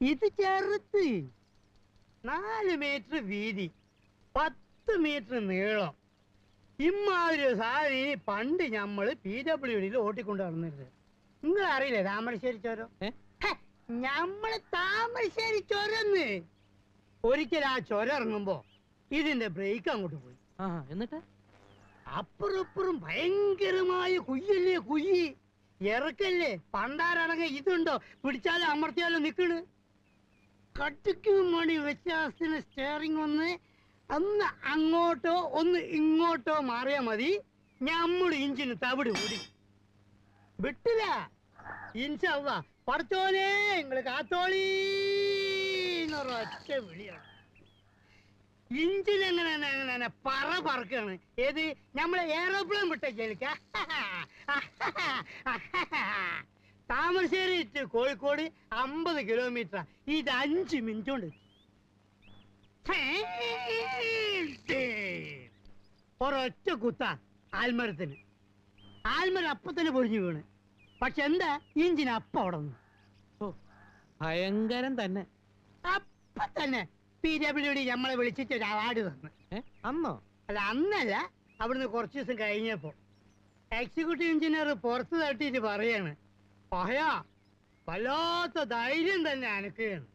ഇത് ചെറുത്ത്. നാല് മീറ്റർ വീതി പത്ത് മീറ്റർ നീളം. ഇമ്മാതിരി സാധനം ഈ പണ്ട് ഞമ്മൾ പി ഡബ്ല്യു ഡിയിൽ ഓട്ടിക്കൊണ്ട് നടന്നിരുന്നത്. നിങ്ങൾ അറിയില്ലേ താമരശ്ശേരി ചോരം? നമ്മൾ താമരശ്ശേരി ചോരന്ന്. ഒരിക്കൽ ആ ചൊര ഇറങ്ങുമ്പോ ഇതിന്റെ ബ്രേക്ക് അങ്ങോട്ട് പോയി. എന്നിട്ട്? അപ്പുറപ്പുറം ഭയങ്കരമായ കുയ്യല്ലേ കുയ്യി ഇറക്കല്ലേ? പണ്ടാരടങ്ങ ഇതുണ്ടോ? പിടിച്ചാലും അമർത്തിയാലും നിക്കണ്? കട്ടിക്ക് മണി വ്യത്യാസത്തിന് സ്റ്റിയറിംഗ് ഒന്ന് അന്ന് അങ്ങോട്ടോ ഒന്ന് ഇങ്ങോട്ടോ മാറിയാ മതി. ഞമ്മൾ ഇഞ്ചിന് തവിട് കൂടി. വിട്ടില്ല. ഇൻഷാ പഠിച്ചോനെ നിങ്ങൾ കാത്തോളി എന്നൊരൊറ്റ വിളിയാണ്. ഇഞ്ചിൻ എങ്ങനെ എങ്ങനെ- പറ പറക്കാണ്. ഏത്? നമ്മളെ എയറോപ്ലെയിൻ വിട്ട കേൾക്ക താമരശ്ശേരി ടു കോഴിക്കോട് അമ്പത് കിലോമീറ്റർ ഇത് അഞ്ച് മിനിറ്റ് കൊണ്ട് ഒരൊറ്റ കുത്ത ആൽമരത്തിന്. ആൽമരം അപ്പൊ തന്നെ പൊരിഞ്ഞു വീണ്. പക്ഷെ എന്താ? ഇഞ്ചിൻ അപ്പ ഓ ഭയങ്കരം തന്നെ. അപ്പ തന്നെ. പി ഡബ്ല്യു ഡി നമ്മളെ വിളിച്ചിട്ട് ഒരു അവാർഡ് തന്നു. അന്നോ? അല്ല അന്നല്ല. അവിടുന്ന് കുറച്ച് ദിവസം കഴിഞ്ഞപ്പോ. എക്സിക്യൂട്ടീവ് എഞ്ചിനീയർ പുറത്ത് തട്ടിയിട്ട് പറയാണ്. പഹയാ. വല്ലാത്ത ധൈര്യം തന്നെ അനക്കുകയാണ്